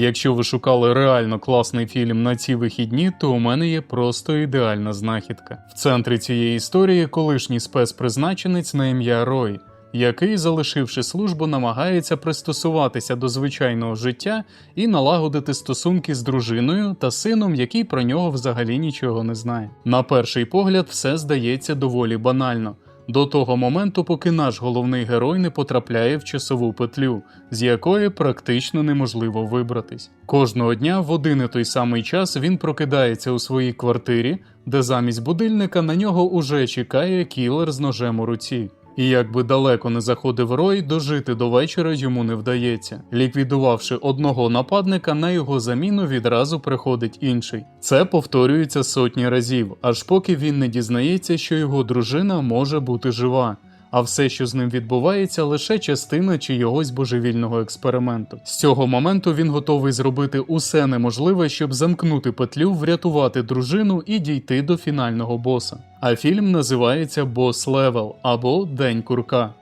Якщо ви шукали реально класний фільм на ці вихідні, то у мене є просто ідеальна знахідка. В центрі цієї історії колишній спецпризначенець на ім'я Рой, який, залишивши службу, намагається пристосуватися до звичайного життя і налагодити стосунки з дружиною та сином, який про нього взагалі нічого не знає. На перший погляд, все здається доволі банально. До того моменту, поки наш головний герой не потрапляє в часову петлю, з якої практично неможливо вибратись. Кожного дня в один і той самий час він прокидається у своїй квартирі, де замість будильника на нього уже чекає кілер з ножем у руці. І як би далеко не заходив Рой, дожити до вечора йому не вдається. Ліквідувавши одного нападника, на його заміну відразу приходить інший. Це повторюється сотні разів, аж поки він не дізнається, що його дружина може бути жива. А все, що з ним відбувається, лише частина чийогось божевільного експерименту. З цього моменту він готовий зробити усе неможливе, щоб замкнути петлю, врятувати дружину і дійти до фінального боса. А фільм називається Бос Левел або День курка.